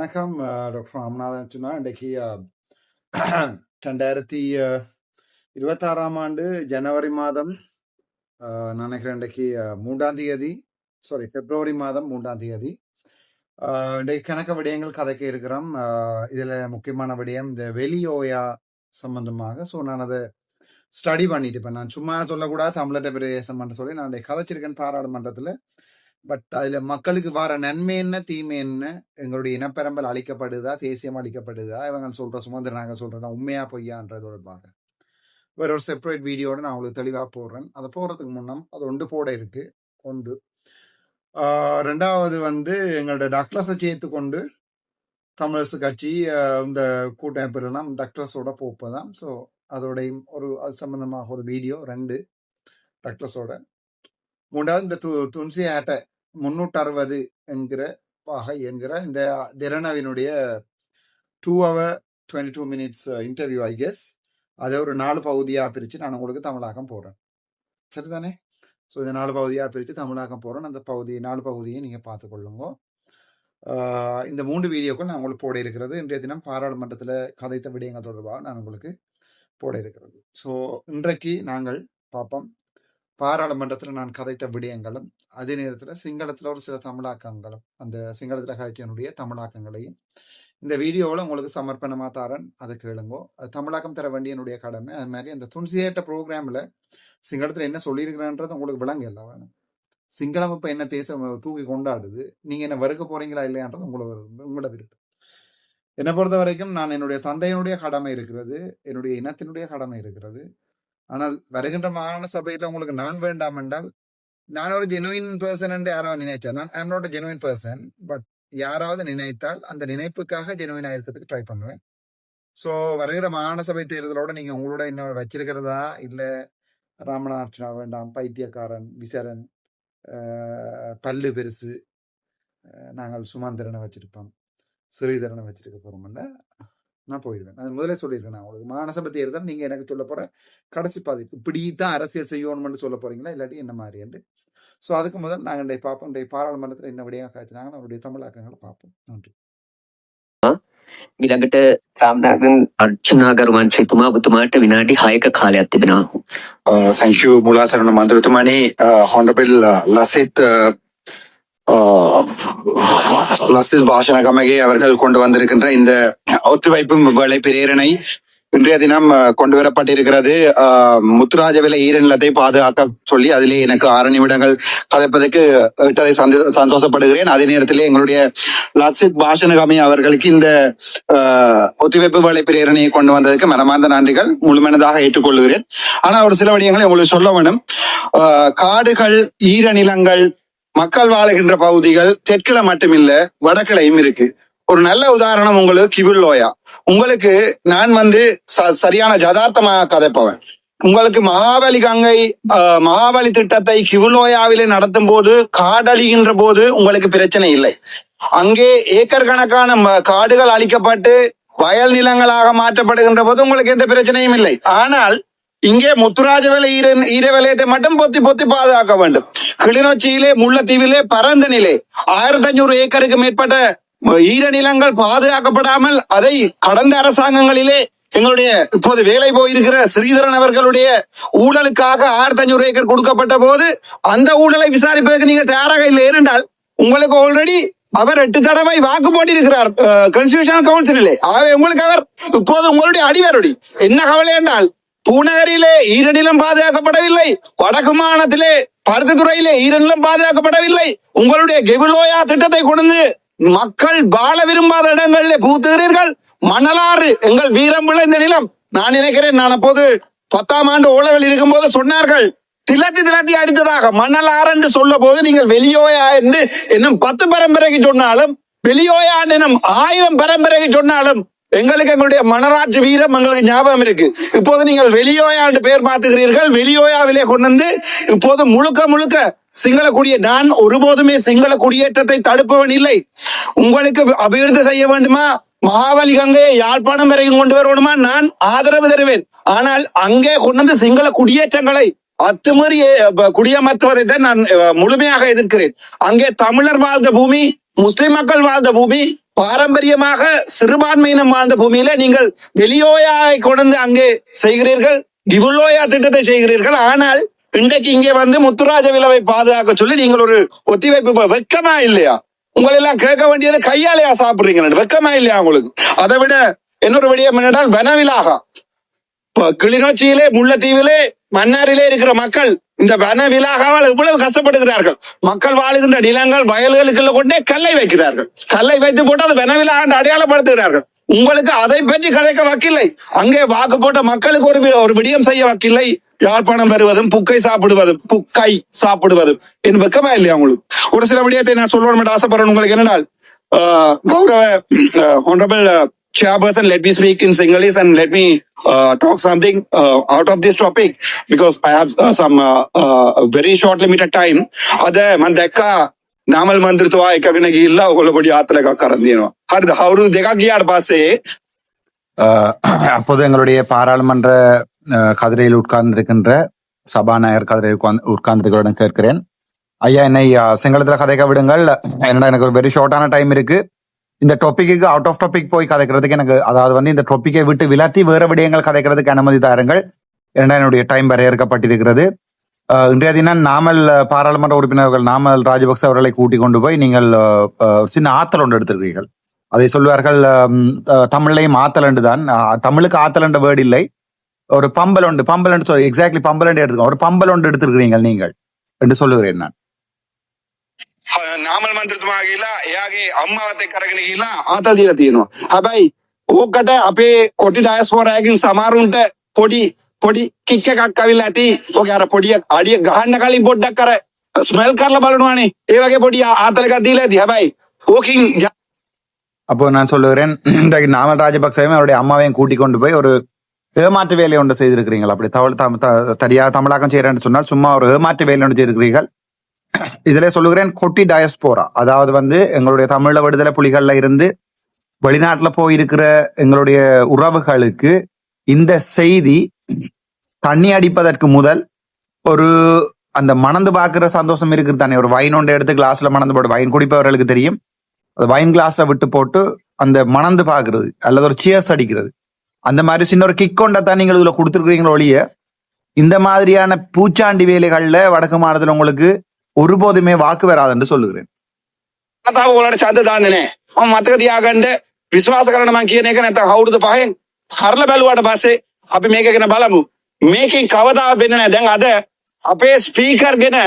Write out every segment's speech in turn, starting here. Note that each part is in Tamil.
வணக்கம். டாக்டர் ராமநாதன் சொன்னா இன்றைக்கு ரெண்டாயிரத்தி இருபத்தாறாம் ஆண்டு ஜனவரி மாதம் நான் நினைக்கிறேன் இன்றைக்கு மூன்றாம் தேதி சாரி பிப்ரவரி மாதம் மூன்றாம் தேதி. இன்றைக்கு கணக்க விடயங்கள் கதைக்க இருக்கிறோம். இதில் முக்கியமான விடயம் இந்த வெளியோயா சம்பந்தமாக. ஸோ நான் அதை ஸ்டடி பண்ணிட்டு இருப்பேன் நான் சும்மா சொல்லக்கூடாது தமிழட்ட பிரதேசம் சொல்லி நான் கதைச்சிருக்கேன் பாராளுமன்றத்தில். பட் அதுல மக்களுக்கு வர நன்மை என்ன தீமை என்ன? எங்களுடைய இனப்பெரம்பல் அழிக்கப்படுதா? தேசியம் அழிக்கப்படுதா? இவங்க சொல்ற சுமந்திர நாங்க சொல்றதா? உண்மையா பொய்யான்றது தொடர்பாக. வேற ஒரு செப்பரேட் வீடியோட நான் உங்களுக்கு தெளிவா போடுறேன். அதை போடுறதுக்கு முன்னம் அது ஒன்று போட இருக்கு. ஒன்று. ரெண்டாவது வந்து எங்களோட டாக்டர்ஸை சேர்த்து கொண்டு தமிழரசு கட்சி இந்த கூட்டமைப்புலாம் டாக்டர்ஸோட போப்பதான். ஸோ அதோடையும் ஒரு அது சம்பந்தமாக ஒரு வீடியோ ரெண்டு டாக்டர்ஸோட மூன்றாவது இந்த து துன்சி ஆட்டை முன்னூற்று அறுபது என்கிற பாகை என்கிற இந்த திரணவினுடைய two hour twenty two minutes interview I guess அதை ஒரு நாலு பகுதியாக பிரித்து நான் உங்களுக்கு தமிழாக்கம் போடுறேன். சரிதானே? ஸோ இந்த நாலு பகுதியாக பிரித்து தமிழாக்கம் போகிறேன் அந்த பகுதி நாலு பகுதியை நீங்கள் பார்த்துக்கொள்ளுங்க இந்த மூன்று வீடியோக்கள் நான் உங்களுக்கு போட இருக்கிறது. இன்றைய தினம் பாராளுமன்றத்தில் கதைத்த விடயங்கள் தொடர்பாக நான் உங்களுக்கு போட இருக்கிறது. ஸோ இன்றைக்கு நாங்கள் பார்ப்போம். பாராளுமன்றத்தில் நான் கதைத்த விடயங்களும் அதே நேரத்தில் சிங்களத்தில் ஒரு சில தமிழாக்கங்களும் அந்த சிங்களத்தில் கதைச்சனுடைய தமிழாக்கங்களையும் இந்த வீடியோவில் உங்களுக்கு சமர்ப்பணமாக தரேன். அதை கேளுங்கோ. அது தமிழாக்கம் தர வேண்டிய என்னுடைய கடமை. அது மாதிரி அந்த துன்சியேட்ட ப்ரோக்ராமில் சிங்களத்தில் என்ன சொல்லியிருக்கிறேன்றது உங்களுக்கு விளங்க இல்லை வேணும். சிங்களம் இப்போ என்ன தேசம் தூக்கி கொண்டாடுது. நீங்கள் என்ன வறுக்க போகிறீங்களா இல்லையான்றது உங்களோட உங்களோட விருட்டு என்னை பொறுத்த வரைக்கும் நான் என்னுடைய தந்தையினுடைய கடமை இருக்கிறது. என்னுடைய இனத்தினுடைய கடமை இருக்கிறது. ஆனால் வருகின்ற மாகாண சபையில உங்களுக்கு நான் வேண்டாம் என்றால் நான் ஒரு ஜெனுவின் பர்சன் என்று யாராவது நினைச்சேன் நான் I'm not genuine person but யாராவது நினைத்தால் அந்த நினைப்புக்காக ஜெனுவின் இருக்கிறதுக்கு ட்ரை பண்ணுவேன். ஸோ வருகிற மாகாண சபை தேர்தலோட நீங்க உங்களோட இன்னும் வச்சிருக்கிறதா? இல்ல ராமநாதர்ச்சனா வேண்டாம் பைத்தியக்காரன் விசரன் பல்லு பெருசு நாங்கள் சுமந்திரனை வச்சிருப்போம் ஸ்ரீதரனை வச்சிருக்க போறோம்ல நான் போயிடுவேன் அது முதல்ல சொல்லியிருக்கேன் நான் உங்களுக்கு மாநசபை தேர்தல் நீங்க எனக்கு சொல்ல போற கடைசி பாதி இப்படி தான் அரசியல் செய்யணும்னு சொல்ல போறீங்களா இல்லாட்டி என்ன மாதிரி என்று ஸோ அதுக்கு முதல் நாங்கள் இன்றைய பார்ப்போம் இன்றைய பாராளுமன்றத்தில் என்ன விடயம் காய்ச்சினாங்க அவருடைய தமிழாக்கங்களை பார்ப்போம் நன்றி ඊළඟට රාමනාගන් අර්චනා ගරුවන් සිතුමා ඔබතුමාට විනාඩි 6ක කාලයක් තිබෙනවා. Uh, thank you, Mulasaran Mandrutumani. Uh, Honorable uh, Lasit uh, uh, Lasith பாஷனகமகே அவர்கள் கொண்டு வந்திருக்கின்ற இந்த ஒத்துழைப்பு வேலை பிரேரணை இன்றைய தினம் கொண்டு வரப்பட்டிருக்கிறது அஹ், முத்துராஜவில ஈரநிலத்தை பாதுகாக்க சொல்லி அதிலே எனக்கு ஆறு நிமிடங்கள் கதைப்பதற்கு விட்டதை சந்தோ- சந்தோஷப்படுகிறேன். அதே நேரத்திலே எங்களுடைய லசித் பாஷணகமி அவர்களுக்கு இந்த ஒத்துழைப்பு வேலை பிரேரணையை கொண்டு வந்ததற்கு மனமார்ந்த நன்றிகள். முழுமனதாக ஏற்றுக்கொள்கிறேன். ஆனால் ஒரு சில விடயங்களை உங்களுக்கு சொல்ல வேணும். காடுகள் ஈரநிலங்கள் மக்கள் வாழுகின்ற பகுதிகள் தெற்குல மட்டுமில்ல வடக்குலையும் இருக்கு. ஒரு நல்ல உதாரணம் உங்களுக்கு கிவில்லோயா உங்களுக்கு நான் வந்து ச- சரியான ஜதார்த்தமாக கதைப்பவன். உங்களுக்கு மகாபலி கங்கை அஹ், மகாபலி திட்டத்தை கிவுலோயாவிலே நடத்தும் போது காடழிகின்ற போது உங்களுக்கு பிரச்சனை இல்லை. அங்கே ஏக்கர் கணக்கான ம- காடுகள் அழிக்கப்பட்டு வயல் நிலங்களாக மாற்றப்படுகின்ற போது உங்களுக்கு எந்த பிரச்சனையும் இல்லை. ஆனால் இங்கே முத்துராஜவேல ஈர ஈரவலயத்தை மட்டும் பொத்தி பொத்தி பாதுகாக்க வேண்டும். கிளிநொச்சியிலே முல்லைத்தீவிலே பரந்த நிலை ஆயிரத்தி அஞ்சூறு ஏக்கருக்கு மேற்பட்ட ஈரநிலங்கள் பாதுகாக்கப்படாமல் அதை கடந்த அரசாங்கங்களிலே எங்களுடைய இப்போது வேலை போயிருக்கிற ஸ்ரீதரன் அவர்களுடைய ஊழலுக்காக ஆயிரத்தி அஞ்சூறு ஏக்கர் கொடுக்கப்பட்ட போது அந்த ஊழலை விசாரிப்பதற்கு நீங்கள் தயாராக இல்லை. ஏனென்றால் உங்களுக்கு ஆல்ரெடி அவர் எட்டு தடவை வாக்கு போட்டிருக்கிறார் கான்ஸ்டியூஷன் கவுன்சிலே ஆகவே உங்களுக்கு அவர் இப்போது உங்களுடைய அடிவருடி. என்ன கவலை என்றால் பூநகரிலே ஈரநிலம் பாதுகாக்கப்படவில்லை. வடக்கு மாநிலத்திலே பருத்தித்துறையிலே ஈரநிலம் பாதுகாக்கப்படவில்லை. உங்களுடைய கெவிலோயா திட்டத்தை கொண்டு மக்கள் வாழ விரும்பாத இடங்களிலே பூத்துகிறீர்கள் மணலாறு எங்கள் வீரம் விளைந்த நிலம். நான் நினைக்கிறேன் நான் அப்போது பத்தாம் ஆண்டு ஓலவில் இருக்கும்போது சொன்னார்கள் திலத்தி திலத்தி அடித்ததாக. மணலாறு என்று சொல்ல போது நீங்கள் வெளியோயா என்று இன்னும் பத்து பரம்பரைக்கு சொன்னாலும் வெளியோயா என்னும் ஆயிரம் பரம்பரைக்கு சொன்னாலும் எங்களுக்கு எங்களுடைய மனராட்சி வீரம் எங்களுக்கு ஞாபகம் இருக்கு. இப்போது நீங்கள் வெளியோயா என்று பெயர் மாத்துகிறீர்கள் வெளியோயாவிலே கொண்டு வந்து இப்போது முழுக்க முழுக்க சிங்கள குடிய நான் ஒருபோதுமே சிங்கள குடியேற்றத்தை தடுப்பவன் இல்லை. உங்களுக்கு அபிவிருத்தி செய்ய வேண்டுமா? மகாபலி கங்கையை யாழ்ப்பாணம் வரைக்கும் கொண்டு வரணுமா நான் ஆதரவு தருவேன். ஆனால் அங்கே கொண்டு வந்து சிங்கள குடியேற்றங்களை அத்துமீறி அஹ், குடியமர்த்துவதை தான் நான் முழுமையாக எதிர்க்கிறேன். அங்கே தமிழர் வாழ்ந்த பூமி முஸ்லிம் மக்கள் வாழ்ந்த பூமி பாரம்பரியமாக சிறுபான்மையினம் வாழ்ந்த பூமியில நீங்கள் வெளியோயாய் கொண்டு அங்கே செய்கிறீர்கள் கிவுல்லோயா திட்டத்தை செய்கிறீர்கள். ஆனால் இன்றைக்கு இங்கே வந்து முத்துராஜ விழாவை பாதுகாக்க சொல்லி நீங்கள் ஒரு ஒத்திவைப்பு வெக்கமா வெட்கமா இல்லையா? உங்களை எல்லாம் கேட்க வேண்டியது கையாலையா சாப்பிடுறீங்க? வெட்கமா இல்லையா உங்களுக்கு? அதை விட இன்னொரு விடயம் என்னென்றால் வனவிலாகா. கிளிநொச்சியிலே முல்லைத்தீவிலே மன்னாரிலே இருக்கிற மக்கள் இந்த வன இவ்வளவு கஷ்டப்படுகிறார்கள் மக்கள் வாழுகின்ற நிலங்கள் வயல்களுக்குள்ள கொண்டே கல்லை வைக்கிறார்கள். கல்லை வைத்து போட்டு அது வனவிலாக அடையாளப்படுத்துகிறார்கள். உங்களுக்கு அதை பற்றி கதைக்க வக்கில்லை. அங்கே வாக்கு போட்ட மக்களுக்கு ஒரு ஒரு விடியம் செய்ய வக்கில்லை. யாழ்ப்பாணம் பெறுவதும் புக்கை சாப்பிடுவதும் புக்கை சாப்பிடுவதும். என் வெக்கமா இல்லையா உங்களுக்கு? ஒரு சில விடயத்தை நான் சொல்லணும் ஆசைப்படுறேன். உங்களுக்கு என்னனால் ஆஹ், கௌரவ honorable chairperson, let me speak in Sinhalese and let me uh, talk something uh, out of this topic because I have uh, some uh, uh, very short limited time. ಅದೇ ಮಂದೆಕ್ಕ ನಾಮಲ್ ಮಂದಿರ್ತವ ಏಕಾಗನಾಗಿ ಇಲ್ಲ ಒಳಬಡಿ ಆತಲಕ ಕರಂದಿನೋ ಹರ್ದ ಅವರು ದೆಗಾಗಿಯಾಡ್ பாசே அப்போது எங்களுடைய பாராளுமன்ற கதிரையில் உட்கார்ந்திருக்கின்ற சபாநாயகர் கதிரையில் உட்கார்ந்திருக்கிறேன் கேட்கிறேன் ஐயா என்னை சிங்களத்துல கதைக்க விடுங்கள் என்னடா எனக்கு ஒரு வெரி ஷார்ட்டான டைம் இருக்கு இந்த டாபிக்கு அவுட் ஆஃப் டாபிக் போய் கதைக்கிறதுக்கு எனக்கு அதாவது வந்து இந்த டாப்பிக்கை விட்டு விளாத்தி வேற விடயங்கள் கதைக்கிறதுக்கு அனுமதி தாருங்கள். ஏன்னா என்னுடைய டைம் வரையறுக்கப்பட்டிருக்கிறது. இன்றைய தினம் நாமல் பாராளுமன்ற உறுப்பினர்கள் நாமல் ராஜபக்ச அவர்களை கூட்டிக் கொண்டு போய் நீங்கள் சின்ன ஆத்தல் ஒன்று எடுத்திருக்கிறீர்கள். அதை சொல்வார்கள் தமிழ்லையும் ஆத்தல் என்று ஆத்தலண்டு தான். தமிழுக்கு தமிழுக்கு ஆத்தலண்ட வேர்டு இல்லை. ஒரு பம்பல் ஒன்று பம்பல் ஒன்று எக்ஸாக்ட்லி பம்பல் ஒன்று எடுத்துக்கோ ஒரு பம்பல் ஒன்று எடுத்திருக்கிறீங்க நீங்கள் என்று சொல்லுகிறேன் நான். නාමල් මන්ත්‍රතුමා ගිහිල්ලා එයාගේ අම්මාවත් එක්ක අරගෙන ගිහිල්ලා ආතල් දීලා තියෙනවා. හැබැයි ඕකට අපේ කොටි ඩයස්පෝරායකින් සමහරුන්ට පොඩි පොඩි කික් එකක් අවිල්ලා ඇති. ඔගේ අර පොඩි අඩිය ගහන්න කලින් පොඩ්ඩක් අර ස්මෙල් කරලා බලනවානේ. ඒ වගේ පොඩි ආතල් එකක් දීලා ඇති. හැබැයි ඕකින් அப்போ நான் சொல்லுகிறேன் இன்றைக்கு நாமல் ராஜபக்சவையும் அவருடைய அம்மாவையும் கூட்டிக் கொண்டு போய் ஒரு ஏமாற்று வேலை ஒன்று செய்திருக்கிறீர்கள் அப்படி தவள் தம் த- சரியா தமிழாக்கம் செய்யறேன்னு சொன்னால் சும்மா ஒரு ஏமாற்று வேலை ஒன்று செய்திருக்கிறீர்கள் இதுல சொல்லுகிறேன் கொட்டி டயஸ்போரா அதாவது வந்து எங்களுடைய தமிழ விடுதலை புலிகள்ல இருந்து வெளிநாட்டுல போயிருக்கிற எங்களுடைய உறவுகளுக்கு இந்த செய்தி தண்ணி அடிப்பதற்கு முதல் ஒரு அந்த மணந்து பார்க்கிற சந்தோஷம் இருக்குது தானே. ஒரு வைன் ஒன்றை எடுத்து கிளாஸ்ல மணந்து போட்டு வைன் குடிப்பவர்களுக்கு தெரியும். அது வைன் கிளாஸ்ல விட்டு போட்டு அந்த மணந்து பார்க்கறது அல்லது ஒரு சியர்ஸ் அடிக்கிறது. அந்த மாதிரி சின்ன ஒரு கிக் கொண்ட தான் நீங்கள் இதுல கொடுத்துருக்கீங்களோ ஒழிய இந்த மாதிரியான பூச்சாண்டி வேலைகள்ல வடக்கு மாநிலத்தில் உங்களுக்கு ஒருபோதுமே வாக்கு வராதுன்னு சொல்லுகிறேன் කතාව ඔයාලට ඡන්ද දාන්නේ නැහැ. මම මතක තියාගන්න විශ්වාස කරන්න මම කියන එක නැත්නම් අවුරුදු පහෙන් කරලා බැලුවාට පස්සේ අපි මේක ගැන බලමු. මේකෙන් කවදාවත් වෙන්නේ නැහැ. දැන් අද අපේ ස්පීකර් ගැන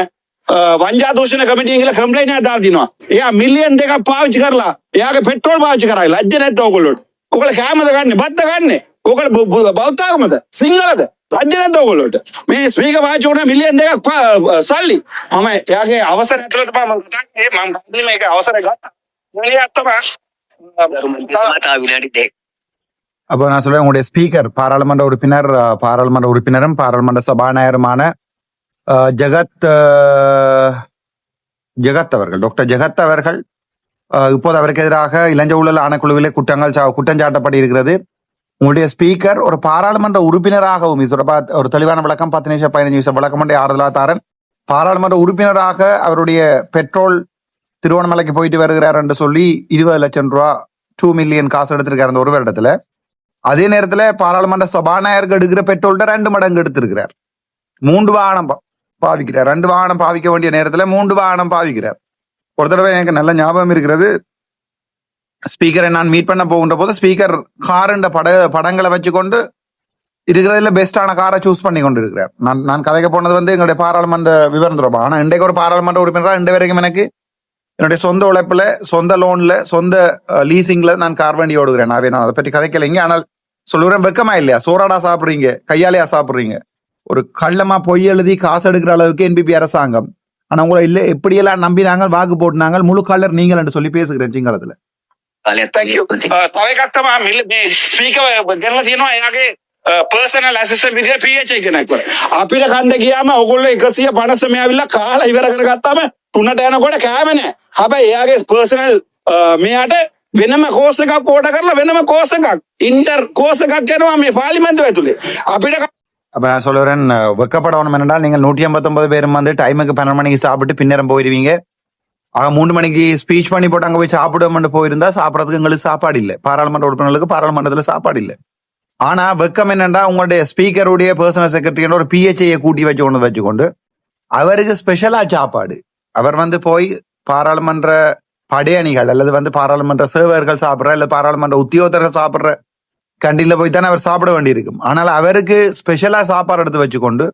අ, වංජා දූෂණ කමිටියෙන් කියලා කම්ප්ලේන්ට් එකක් දාලා තිනවා. එයා මිලියන් දෙකක් පාවිච්චි කරලා එයාගේ පෙට්‍රෝල් පාවිච්චි කරා. ලැජ්ජ නැද්ද ඕගොල්ලෝට? ඔයගොල්ලෝ කෑමද ගන්නෙ? බත්ද ගන්නෙ? ඔයගොල්ලෝ බු- බු- බෞද්ධ ආගමද? සිංහලද? ලැජ්ජ නැද්ද ඕගොල්ලෝට? මේ ස්පීකර් පාවිච්චි කරන මිලියන් දෙකක් පා- සල්ලි. මම එයාගේ අවසර ඇතුළත මම කතා කරේ මම පැහැදිලිව මේක අවසර ගත්තා. එළියක් තමයි මතා විනාඩි දෙක அப்போ நான் சொல்றேன் உங்களுடைய ஸ்பீக்கர் பாராளுமன்ற உறுப்பினர் அஹ், பாராளுமன்ற உறுப்பினரும் பாராளுமன்ற சபாநாயகருமான அஹ், ஜெகத் அஹ், ஜெகத் அவர்கள் டாக்டர் ஜெகத் அவர்கள் அஹ், இப்போது அவருக்கு எதிராக இளஞ்ச ஊழல் ஆணைக்குழுவிலே குற்றங்கள் சா- குற்றஞ்சாட்டப்பட்டு இருக்கிறது உங்களுடைய ஸ்பீக்கர் ஒரு பாராளுமன்ற உறுப்பினராகவும் இது ஒரு தெளிவான விளக்கம் பத்து நிமிஷம் பதினஞ்சு நிமிஷம் விளக்கம் பண்ணி ஆறுதலா தாரன் பாராளுமன்ற உறுப்பினராக அவருடைய பெட்ரோல் திருவண்ணாமலைக்கு போயிட்டு வருகிறார் என்று சொல்லி இருபது லட்சம் ரூபா டூ மில்லியன் காசு எடுத்திருக்கார் அந்த ஒரு வருடத்துல. அதே நேரத்துல பாராளுமன்ற சபாநாயகருக்கு எடுக்கிற பெட்ரோல்ட ரெண்டு மடங்கு எடுத்திருக்கிறார். மூன்று வாகனம் பா- பாவிக்கிறார். ரெண்டு வாகனம் பாவிக்க வேண்டிய நேரத்துல மூன்று வாகனம் பாவிக்கிறார். ஒரு தடவை எனக்கு நல்ல ஞாபகம் இருக்கிறது. ஸ்பீக்கரை நான் மீட் பண்ண போகின்ற போது ஸ்பீக்கர் காருண்ட பட படங்களை வச்சுக்கொண்டு இருக்கிறதுல பெஸ்டான காரை சூஸ் பண்ணி கொண்டு இருக்கிறார் நான் நான் கதைக்க போனது வந்து எங்களுடைய பாராளுமன்ற விவரம் தொடர்பா ஆனால் இன்றைக்கு ஒரு பாராளுமன்ற உறுப்பினராக இன்று வரைக்கும் எனக்கு என்னுடைய சொந்த உழைப்புல சொந்த லோன்ல சொந்த லீசிங்ல நான் கார் வண்டி ஓடுகிறேன். நான் நான் அதை பற்றி கதைக்கலைங்க. ஆனால் சொல்லுறேன் வெக்கமா இல்லையா? சோறாடா சாப்பிட்றீங்க கையாலையா சாப்பிட்றீங்க? ஒரு கள்ளமா பொய் எழுதி காசு எடுக்கிற அளவுக்கு என்பிபி அரசாங்கம். ஆனா உங்களை இல்லை எப்படியெல்லாம் நம்பினாங்க வாக்கு போட்டுனாங்க முழு கலர் நீங்கள் என்று சொல்லி பேசுகிறேன் சிங்களத்துல. තව එකක් තමයි මිල මේ ස්පීකර් ගෙනලා තියෙනවා එයාගේ පර්සනල් ඇසිස්ටන්ට් විදිහට PH කෙනෙක් වල. අපිට කණ්ඩ ගියාම ඔයගොල්ලෝ 150 ඇවිල්ලා කාලා ඉවර කරගත්තාම තුනට යනකොට කෑම නැහැ. හැබැයි එයාගේ පර්සනල් මෙයාට වෙනම කෝස් එකක් ඕඩර් කරලා වෙනම කෝස් එකක් ඉන්ටර් කෝස් එකක් යනවා මේ පාර්ලිමේන්තුව ඇතුලේ. අපිට அப்ப நான் சொல்லுறேன் அஹ், வெக்கப்படணும் என்னென்றால் நீங்கள் நூற்றி ஐம்பத்தொன்பது பேரும் வந்து டைமுக்கு பன்னெண்டு மணிக்கு சாப்பிட்டு பின்னரம் போயிருவீங்க ஆக மூணு மணிக்கு ஸ்பீச் பண்ணி போட்டு அங்க போய் சாப்பிடுவோம்னு போயிருந்தா சாப்பிடறதுக்கு எங்களுக்கு சாப்பாடு இல்லை. பாராளுமன்ற உறுப்பினர்களுக்கு பாராளுமன்றத்துல சாப்பாடு இல்லை. ஆனா வெக்கம் என்னன்னா உங்களுடைய ஸ்பீக்கருடைய பர்சனல் செக்ரட்டரி ஒரு பிஹெச்ஐயை கூட்டி வச்சு கொண்டு வச்சுக்கொண்டு அவருக்கு ஸ்பெஷலா சாப்பாடு. அவர் வந்து போய் பாராளுமன்ற படையணிகள் அல்லது வந்து பாராளுமன்ற சேவர்கள் சாப்பிட்ற இல்ல பாராளுமன்ற உத்தியோகத்தர்கள் சாப்பிட்ற கண்டியில போய் தானே அவர் சாப்பிட வேண்டியிருக்கும். ஆனால் அவருக்கு ஸ்பெஷலா சாப்பாடு எடுத்து வச்சுக்கொண்டு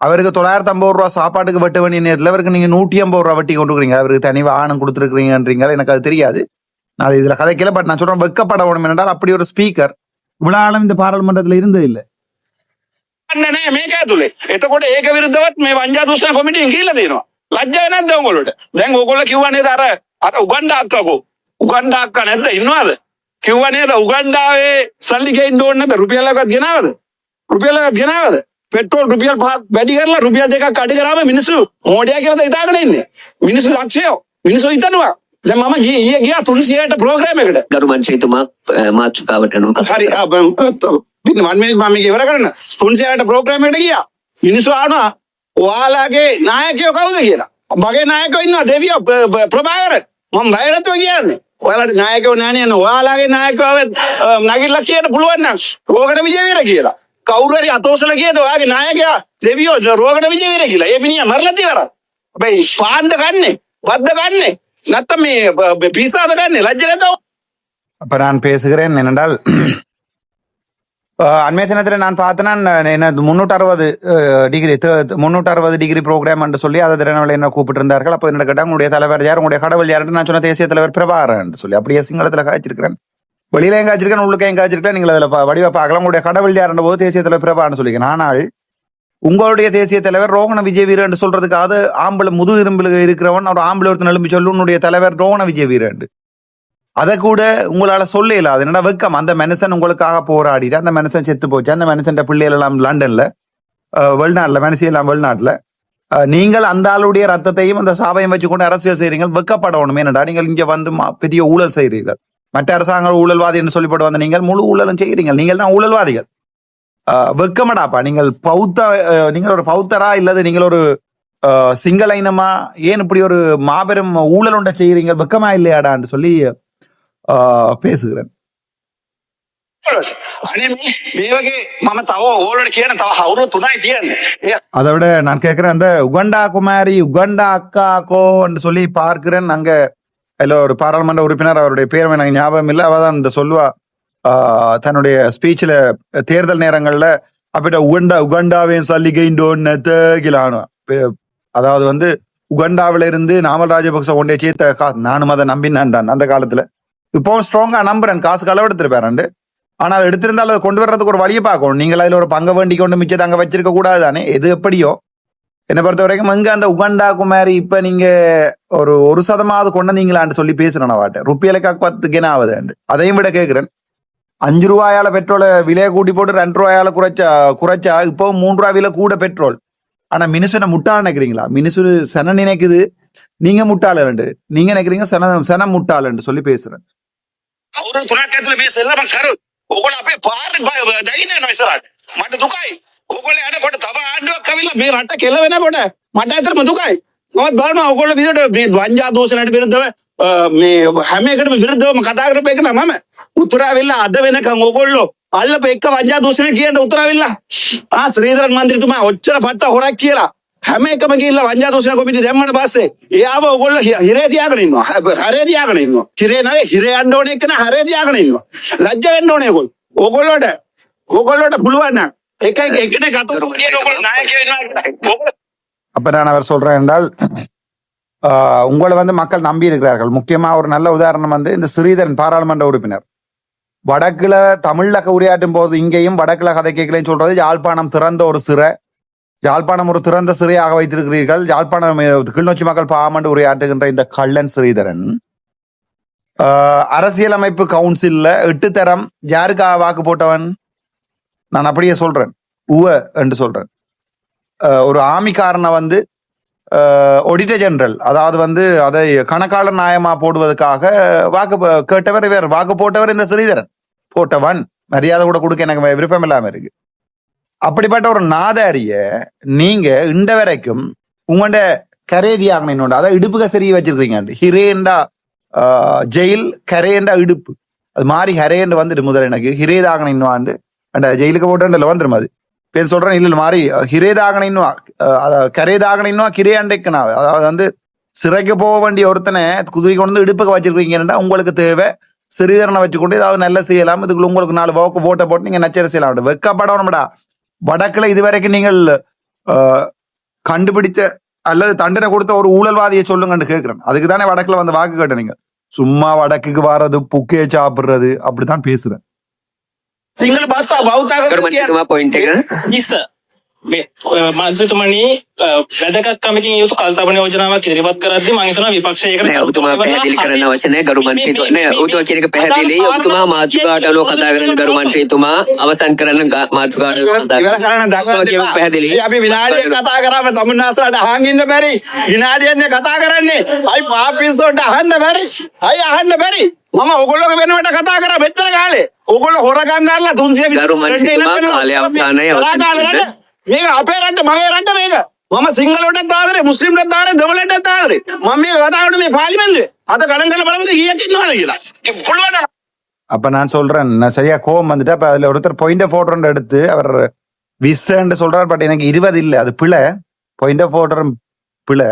அவருக்கு தொள்ளாயிரத்தி ஐம்பது ரூபா சாப்பாட்டுக்கு வெட்ட வேண்டிய நேரத்தில் அவருக்கு நீங்க நூற்றி ஐம்பது ரூபா வட்டி கொண்டு இருக்கிறீங்க அவருக்கு தனி வாகனம் கொடுத்துருக்கீங்கன்றீங்க எனக்கு அது தெரியாது நான் அது இதுல கதைக்கல பட் நான் சொல்றேன் வெக்கப்பட வேணும் என்றால் அப்படி ஒரு ஸ்பீக்கர் இவ்வளவு ஆளும் இந்த பாராளுமன்றத்தில் இருந்தது இல்லை නෑ මේක ඇතුලේ එතකොට ඒක විරුද්ධවත් මේ වංජා දූෂණ කොමිටියෙන් කියලා දෙනවා ලැජ්ජා නැද්ද උගලට දැන් ඕගොල්ලෝ කිව්වා නේද අර අර උගණ්ඩා අක්කකෝ උගණ්ඩා අක්කා නැද්ද ඉන්නවද කිව්වා නේද උගණ්ඩාවේ සල්ලි ගේන්න ඕනේ නැද්ද රුපියලක්වත් ගෙනාවද රුපියලක්වත් ගෙනාවද පෙට්‍රෝල් රුපියල් පහක් වැඩි කරලා රුපියල් දෙකක් අඩු කරාම මිනිස්සු මොඩියා කියලා හිතාගෙන ඉන්නේ. මිනිස්සු ලක්ෂයෝ. මිනිස්සු හිතනවා. දැන් මම ඊයේ ගියා 300ට ප්‍රෝග්‍රෑම් එකට. ගරු මන්ත්‍රීතුමා මාතෘකාවට අනුව හරි පින්න වන් මිනිත් මම මේක ඉවර කරන්න. තුන්සයාට ප්‍රෝග්‍රෑම් එකට ගියා. මිනිස්සු ආනවා ඔයාලගේ නායකයෝ කවුද කියලා? මගේ නායකයෝ ඉන්නවා දෙවියෝ ප්‍ර- ප්‍ර- ප්‍රභාකරන්. මම බය නැතුව කියන්නේ. ඔයාලට නායකයෝ නෑනේ යන ඔයාලගේ නායකයෝ නගිල්ලා කියන්න පුළුවන් නම් රෝගණ විජේවීර කියලා කවුරු හරි අතෝසල කියන ඔයාගේ නායකයා දෙවියෝ රෝගණ විජේවීර කියලා ඒ මිනිහා මරලා තියවරා හැබැයි පාණ්ඩ ගන්නෙ වද්ද ගන්නෙ නැත්තම් මේ බ- බ- පිසාද ගන්නෙ ලැජ්ජ නැතව அப்ப நான் பேசுகிறேன் என்னென்றால் அஹ், அண்மைய தினத்தில் நான் பார்த்தேன்னா என்ன முன்னூற்றி அறுபது டிகிரி முன்னூற்றி அறுபது டிகிரி ப்ரோக்ராம் என்று சொல்லி அதை திறனவளை என்ன கூப்பிட்டு இருந்தார்கள் அப்போ என்ன கேட்டால் உங்களுடைய தலைவர் யார் உங்களுடைய கடவுள் யாருன்னு நான் சொன்ன தேசிய தலைவர் பிரபாகரன் என்று சொல்லி அப்படியே சிங்களத்தில் காய்ச்சிருக்கிறேன் வெளியில எங்க வச்சிருக்கேன் உள்ளுக்க எங்க வச்சிருக்கேன் நீங்கள் அதில் வடிவ பார்க்கலாம் உங்களுடைய கடவுள் யாருன்ற போது தேசிய தலைவர் பிரபாகரன் சொல்லிக்கிறேன். ஆனால் உங்களுடைய தேசிய தலைவர் ரோகண விஜய் வீரன் என்று சொல்றதுக்காவது ஆம்பளை முது இரும்பில் இருக்கிறவன் ஒரு ஆம்பளை ஒருத்தன் எழுப்பி சொல்லு உன்னுடைய தலைவர் ரோகண விஜய் வீரன் அதை கூட உங்களால சொல்ல இயலாது. என்னடா வெக்கம்? அந்த மனுஷன் உங்களுக்காக போராடிட்டு அந்த மனுஷன் செத்து போச்சு. அந்த மனுஷன் பிள்ளைகள் எல்லாம் லண்டன்ல வெளிநாட்டில் வெளிநாட்டுல மனுஷி எல்லாம் வெளிநாட்டில். நீங்கள் அந்த ஆளுடைய ரத்தத்தையும் அந்த சாபையும் வச்சுக்கொண்டு அரசியல் செய்றீங்க. வெக்கப்படணும் என்னடா? நீங்கள் இங்க வந்து மா- பெரிய ஊழல் செய்கிறீர்கள் மற்ற அரசாங்க ஊழல்வாதி என்று சொல்லிப்பட்டு வந்த நீங்கள் முழு ஊழலும் செய்கிறீங்க நீங்கள் தான் ஊழல்வாதிகள். வெக்கமடாப்பா? நீங்கள் பௌத்த நீங்கள் ஒரு பௌத்தரா இல்லது நீங்கள் ஒரு சிங்கள இனமா? ஏன் இப்படி ஒரு மாபெரும் ஊழல் ஒன்றை செய்கிறீங்க? வெக்கமா இல்லையாடா என்று சொல்லி பேசுகிறேன். அதை விட நான் கேட்கிறேன் அந்த உகண்டா குமாரி உகண்டா அக்கா அக்காக்கோ என்று சொல்லி பார்க்கிறேன். அங்க இல்லை ஒரு பாராளுமன்ற உறுப்பினர் அவருடைய பேர் எனக்கு ஞாபகம் இல்லை. அவ தான் இந்த சொல்வா தன்னுடைய ஸ்பீச்சில் தேர்தல் நேரங்களில் அப்படி உகண்டா உகண்டாவையும் சல்லிகைண்டோன்னு தேகிலானு அதாவது வந்து உகண்டாவில இருந்து நாமல் ராஜபக்ச ஒன்றை சேர்த்த கா நானும் அதை நம்பினான் தான் அந்த காலத்துல. இப்போவும் ஸ்ட்ராங்கா நம்புறேன். காசு களவெடுத்திருப்பாரு ஆனால் எடுத்திருந்தால் அதை கொண்டு வர்றதுக்கு ஒரு வழியை பார்க்கணும். நீங்கள் அதில் ஒரு பங்கை வேண்டி கொண்டு மிச்சத்தை அங்கே வச்சிருக்க கூடாது தானே? எது எப்படியோ. என்னை பொறுத்த வரைக்கும் அங்க அந்த உகண்டா குமாரி இப்ப நீங்க ஒரு ஒரு சதமாவது கொண்டு வந்தீங்களான்னு சொல்லி பேசுகிறேன் நான் வாட்டேன் ருப்பியலுக்கா பத்துக்கேனா ஆகுது அதையும் விட கேட்குறேன் அஞ்சு ரூபாயால பெட்ரோலை விலையை கூட்டி போட்டு ரெண்டு ரூபாயால குறைச்சா குறைச்சா இப்போ மூன்று ரூபா விலை கூட பெட்ரோல். ஆனா மினுசனை முட்டாள் நினைக்கிறீங்களா? மினுசு சன நினைக்குது. நீங்க முட்டாளண்டு நீங்க நினைக்கிறீங்க சென சன முட்டாளண்டு சொல்லி பேசுறேன். அவரும் துணாக்கத்துல பேசல கரு. உங்களை அப்படியே பாரு மட்டு துக்காய் ඕගොල්ලෝ යනකොට තව ආණ්ඩුවක් ඇවිල්ලා මේ රට කෙලවෙනකොට මට ඇත්තටම දුකයි. මම බලනවා ඕගොල්ලෝ විදිහට මේ වංජා දෝෂණයට විරුද්ධව අ, මේ හැම එකටම විරුද්ධවම කතා කරපු එක මම උතුර ඇවිල්ලා අද වෙනකන් ඕගොල්ලෝ අල්ලපු එක වංජා දෝෂණය කියන්න උතර ඇවිල්ලා ආ ශ්‍රීධරන් මන්ත්‍රීතුමා ඔච්චර පට්ට හොරක් කියලා. හැම එකම ගිහිල්ලා වංජා දෝෂණ කොමිටිය දැම්මට පස්සේ එයාව ඕගොල්ලෝ හි- හිරේ තියාගෙන ඉන්නවා. හැ- හරේ තියාගෙන ඉන්නවා. හිරේ නෙවෙයි හිරේ යන්න ඕනේ එක්කන හරේ තියාගෙන ඉන්නවා. ලැජ්ජ වෙන්න ඕනේ ඕගොල්ලෝ ඕගොල්ලෝට ඕගොල්ලෝට පුළුවන් නම් அப்ப நான் அவர் சொல்றேன் என்றால் உங்களை வந்து மக்கள் நம்பி இருக்கிறார்கள். முக்கியமா ஒரு நல்ல உதாரணம் வந்து இந்த ஸ்ரீதரன் பாராளுமன்ற உறுப்பினர். வடக்குல தமிழ்ல உரையாற்றும் போது இங்கேயும் வடக்குல கதை கேட்கலன்னு சொல்றது யாழ்ப்பாணம் திறந்த ஒரு சிறை. யாழ்ப்பாணம் ஒரு திறந்த சிறையாக வைத்திருக்கிறீர்கள். யாழ்ப்பாணம் கிளிநொச்சி மக்கள் பாமண்டு உரையாற்றுகின்ற இந்த கள்ளன் ஸ்ரீதரன். அரசியலமைப்பு கவுன்சில்ல எட்டு தரம். யாருக்காக வாக்கு போட்டவன்? நான் அப்படியே சொல்றேன். உவ என்று சொல்றேன். ஒரு ஆமிக்காரனை வந்து ஒடிட்டர் ஜெனரல் அதாவது வந்து அதை கணக்காளர் நியாயமா போடுவதற்காக வாக்கு கேட்டவர் இவர். வாக்கு போட்டவர் இந்த ஸ்ரீதரன். போட்டவன். மரியாதை கூட கொடுக்க எனக்கு விருப்பம் இல்லாம இருக்கு. அப்படிப்பட்ட ஒரு நாதாரிய நீங்க இந்த வரைக்கும் உங்கள்ட கரேதி ஆகணும் அதை இடுப்பு சரியை வச்சிருக்கீங்க ஹிரேண்டா ஜெயில் கரேண்டா இடுப்பு. அது மாறி ஹரேண்டு வந்துட்டு முதல் எனக்கு. ஹிரேதாகணும் வந்து அந்த ஜெயிலுக்கு போட்டு வந்துடும் அது. பேர் சொல்றேன் இல்ல மாதிரி மாறி. ஹிரேதாகணும் இன்னும் கரேதாகணும் இன்னும் கிரே அதாவது வந்து சிறைக்கு போக வேண்டிய ஒருத்தனை குதிரை கொண்டு வந்து இடுப்புக்கு வச்சிருக்கீங்கன்னா உங்களுக்கு தேவை. சிறிதரனை வச்சுக்கொண்டு ஏதாவது நல்ல செய்யலாம். இதுக்குள்ள உங்களுக்கு நாலு போக்கு போட்டை போட்டு நீங்க நச்சரி செய்யலாம். வெக்கப்படணும்டா. வடக்குல இதுவரைக்கும் நீங்கள் கண்டுபிடிச்ச அல்லது தண்டனை கொடுத்த ஒரு ஊழல்வாதியை சொல்லுங்கன்னு கேட்கிறேன் அதுக்கு தானே வடக்குல வந்து வாக்கு கேட்டேன் நீங்க சும்மா வடக்குக்கு வர்றது புக்கே சாப்பிடுறது. அப்படித்தான் பேசுறேன். සිංහල බස්සා බෞතාග ගරු මන්ත්‍රීතුමා පොයින්ට් එක. ඉස්ස මේ ඔය මන්ත්‍රතුමනි අ, වැදගත් කමකින් යුතු කල්තබන යෝජනාවක් ඉදිරිපත් කරද්දී මම හිතනවා විපක්ෂයකට නෑ ඔබතුමා පැහැදිලි කරන්න අවශ්‍ය නැහැ ගරු මන්ත්‍රීතුමා. ඔබතුමා කියන එක පැහැදිලි. ඔබතුමා මාතෘකාවට අනුව කතා කරන ගරු මන්ත්‍රීතුමා අවසන් අනුව කතා ඉවර. කරන්න දක්වා පැහැදිලි. අපි විනාඩියක් කතා කරාම තමුන්නාසලට අහන් ඉන්න බැරි. විනාඩියන්නේ කතා කරන්නේ. අයි පාපිස්සෝට අහන්න බැරි. අයි අහන්න බැරි. මම ඔගොල්ලෝගේ වෙනුවට කතා කරා මෙච්චර කාලේ ఒకళ్ళు హురకంగా దుంసేవి మీకు అపేరంటే మగేరంటే మీకు మమ్మ సింగల్ ఉంటే తాదరి ముస్లిం తాదరి దొంగలంటే తాదరి మమ్మీ கதாவோட நீ பாலிமந்து அத கடங்கல பலவது இயக்கினால அப்ப நான் சொல்றேன் நான் சரியா கோவம் வந்துட்டு அப்ப அதுல ஒருத்தர் பாயிண்ட் ஆஃப் ஆர்டர் எடுத்து அவர் விசன்னு சொல்றார் பட் எனக்கு இருபது இல்ல அது பிழை பாயிண்ட் ஆஃப் ஆர்டர் பிழை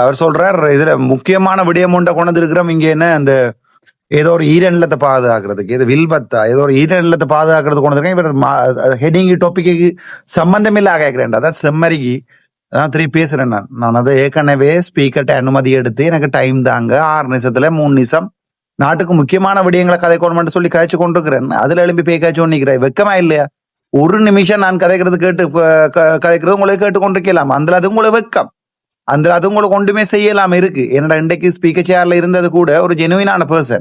அவர் சொல்றாரு இதுல முக்கியமான விடயம் உண்ட கொண்டு இருக்கிறோம் இங்க என்ன அந்த ஏதோ ஒரு ஈரநிலத்தை பாதுகாக்கிறதுக்கு ஏதோ வில்பத்தா ஏதோ ஒரு ஈரநிலத்தை பாதுகாக்கிறது கொண்டு வந்திருக்கேன் இவர் ஹெடிங் டாபிக்கு சம்பந்தம் இல்ல கேட்கிறேன் அதான் செம்மரிக்கு அதான் திருப்பி பேசுறேன் நான். நான் அதை ஏற்கனவே ஸ்பீக்கர்ட்ட அனுமதி எடுத்து எனக்கு டைம் தாங்க. ஆறு நிமிஷத்துல மூணு நிமிஷம். நாட்டுக்கு முக்கியமான விடயங்களை கதை கொண்டு சொல்லி கதைச்சு கொண்டிருக்கிறேன். அதுல எழும்பி போய் காய்ச்சி நிக்கிறேன் வெக்கமா இல்லையா? ஒரு நிமிஷம் நான் கதைக்கிறது கேட்டு க- கதைக்கிறது உங்களுக்கு கேட்டு கொண்டிருக்கலாம் அந்த அது உங்களுக்கு வெக்கம். அந்த அது உங்களுக்கு ஒன்றுமே செய்யலாம். இருக்கு. என்னடா இன்றைக்கு ஸ்பீக்கர் சேர்ல இருந்தது கூட ஒரு ஜெனுவினான பர்சன்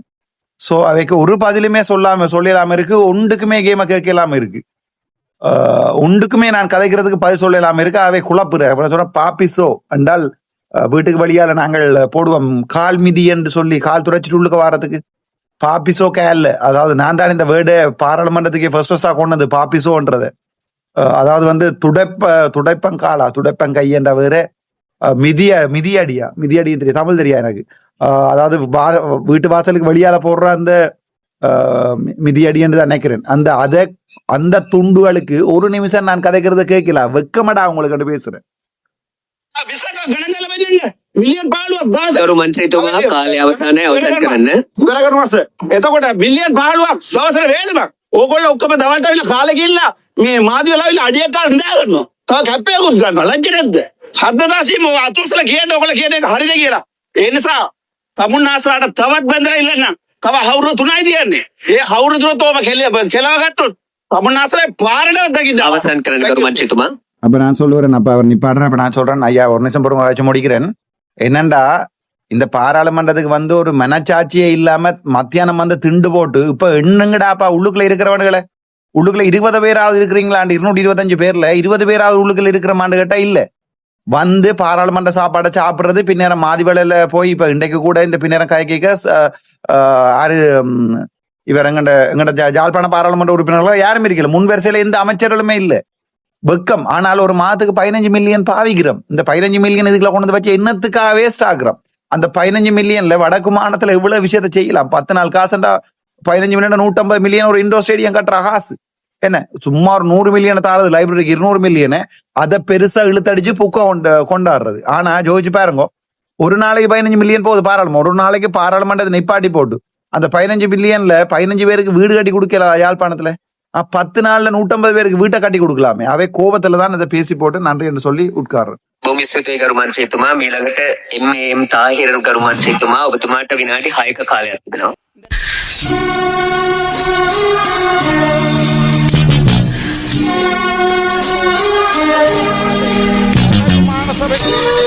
ஸோ அவைக்கு ஒரு பதிலுமே சொல்லாம சொல்லலாம இருக்கு ஒன்றுக்குமே கேமை கேட்கலாம இருக்கு. ஒன்றுக்குமே நான் கதைக்கிறதுக்கு பதில் சொல்லலாம இருக்கு அவை குழப்புற அப்புறம் சொல்ற பாப்பிசோ என்றால் வீட்டுக்கு வழியால நாங்கள் போடுவோம் கால் மிதி என்று சொல்லி கால் துடைச்சிட்டு உள்ளுக்கு வாரத்துக்கு. பாப்பிசோ கேல்ல அதாவது நான் தான் இந்த வேர்டு பாராளுமன்றத்துக்கு ஃபர்ஸ்ட் ஃபர்ஸ்டா கொண்டது பாப்பிசோன்றது. அதாவது வந்து துடைப்ப துடைப்பங்காலா துடைப்பங்கை என்ற வேறு மிதிய மிதியடியா மிதியடி தெரியும் தமிழ் தெரியா எனக்கு அஹ், அதாவது வா- வீட்டு வாசலுக்கு வெளியால போடுற அந்த அஹ், மி- மிதியடி என்று தான் நினைக்கிறேன் அந்த அத அந்த துண்டுகளுக்கு ஒரு நிமிஷம் நான் கதைக்கிறத கேட்கல வெக்கமடா உங்களுக்கு பேசுறேன் විසක ගණන් කරලා වෙන්නේ මිලියන් 15ක් දවසක් ගරු මන්ත්‍රීතුමා කාලය අවසානයි අවසන් කරන්න ඉවර කරනවස එතකොට මිලියන් 15ක් දවසට වේදමක් ඕගොල්ලෝ ඔක්කොම දවල්ට ඇවිල්ලා කාලේ ගිහිල්ලා මේ මාධ්‍ය වෙලාවිලා අඩියක් කාලා නිදා ගන්නවා තව කැප්පයකුත් ගන්නවා ලැජ්ජ නැද්ද හර්දදාසි මම අතුස්සල කියන ඔයගොල්ලෝ කියන එක හරිද කියලා ඒ නිසා තමුන්නාසලාට තවත් බැඳලා ඉල්ලන්න තව හවුරු තුනයි තියන්නේ ඒ හවුරු තුන තෝම කෙල කෙලව ගත්තොත් තමුන්නාසලේ පාරට දකින්න අවසන් කරන්න ගරු මන්ත්‍රීතුමා அப்ப நான் சொல்லுவேன் அப்ப அவர் நிப்பாடுறேன் அப்ப நான் சொல்றேன் ஐயா ஒரு நிமிஷம் பொறுங்க வச்சு முடிக்கிறேன் என்னண்டா இந்த பாராளுமன்றத்துக்கு வந்து ஒரு மனச்சாட்சியே இல்லாம மத்தியானம் வந்து திண்டு போட்டு இப்ப எண்ணுங்கடாப்பா உள்ளுக்குள்ள இருக்கிறவனுங்களே உள்ளுக்குள்ள இருபது பேராவது இருக்கிறீங்களாண்டு இருநூற்றி இருபத்தஞ்சு பேர்ல இருபது பேராவது உள்ளுக்குள்ள இருக்கிறமான்னு கேட்டா இல்ல வந்து பாராளுமன்ற சாப்பாடை சாப்பிட்றது பின்னேரம் மாதிவேளையில் போய் இப்ப இன்றைக்கு கூட இந்த பின்னேரம் கை கேட்க ஆறு இவர் எங்கட எங்கட ஜா- ஜாழ்ப்பாண பாராளுமன்ற உறுப்பினர்கள் யாரும் இருக்கல. முன் வரிசையில எந்த அமைச்சர்களுமே இல்லை. வெக்கம். ஆனால் ஒரு மாதத்துக்கு பதினஞ்சு மில்லியன் பாவிக்கிறோம். இந்த பதினஞ்சு மில்லியன் இதுக்குள்ள கொண்டு வந்து வச்சு என்னத்துக்காக வேஸ்ட் ஆகுறோம் அந்த பதினஞ்சு மில்லியன்ல வடக்கு மாநிலத்துல இவ்வளவு விஷயத்த செய்யலாம். பத்து நாள் காசுண்டா பதினஞ்சு மில்லியன் நூற்றம்பது மில்லியன் ஒரு இண்டோர் ஸ்டேடியம் கட்டுற காசு. என்ன? சும்மா ஒரு நூறு மில்லியனை தாரது லைப்ரரிக்கு இருநூறு மில்லியனு அதை பெருசா இழுத்தடிச்சு புக்கை கொண்டு கொண்டாடுறது. ஆனா ஜோதிச்சு பாருங்க ஒரு நாளைக்கு பதினஞ்சு மில்லியன் போகுது பாராளுமன்றம். ஒரு நாளைக்கு பாராளுமன்றத்தை நிப்பாட்டி போட்டு அந்த பதினஞ்சு மில்லியன்ல பதினஞ்சு பேருக்கு வீடு கட்டி கொடுக்கல யாழ்ப்பாணத்துல? பத்து நாள்ல நூற்றம்பது பேருக்கு வீட்டை கட்டி கொடுக்கலாமே. அவை கோபத்துல தான் இதை பேசி போட்டு நன்றி என்று சொல்லி உட்கார்றேன் ಭೂಮಿಸುವಿಕೆ ಗರುಮಾನ್ ಚೇತುಮಾ ಮೇಲಾಗಟ ಎಮ್ಮೆ ಎಂ ತಾ ಹಿರರು ಗರುಮಾನ್ ಚೇತುಮಾ ಒಬ್ಬ ತುಮಾಟ ವಿನಾಡಿ ಹಾಯಕ i don't mind a public Mama,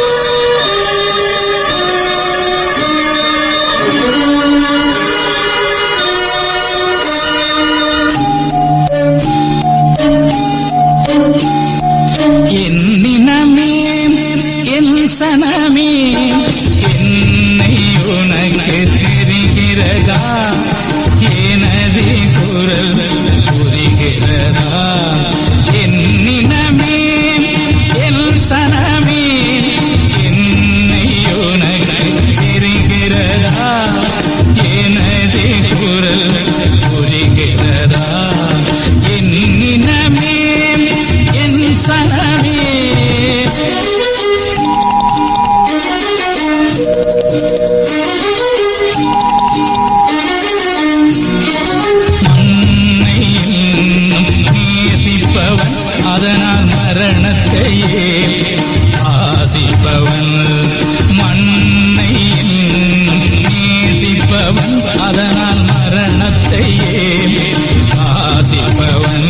ஆசிப்பவன்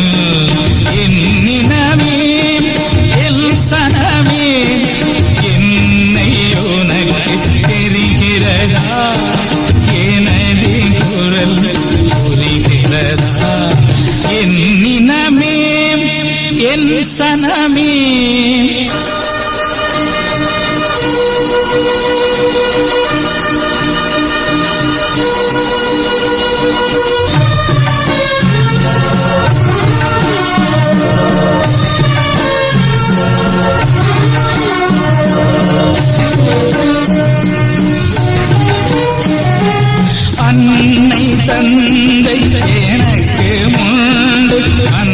Ana.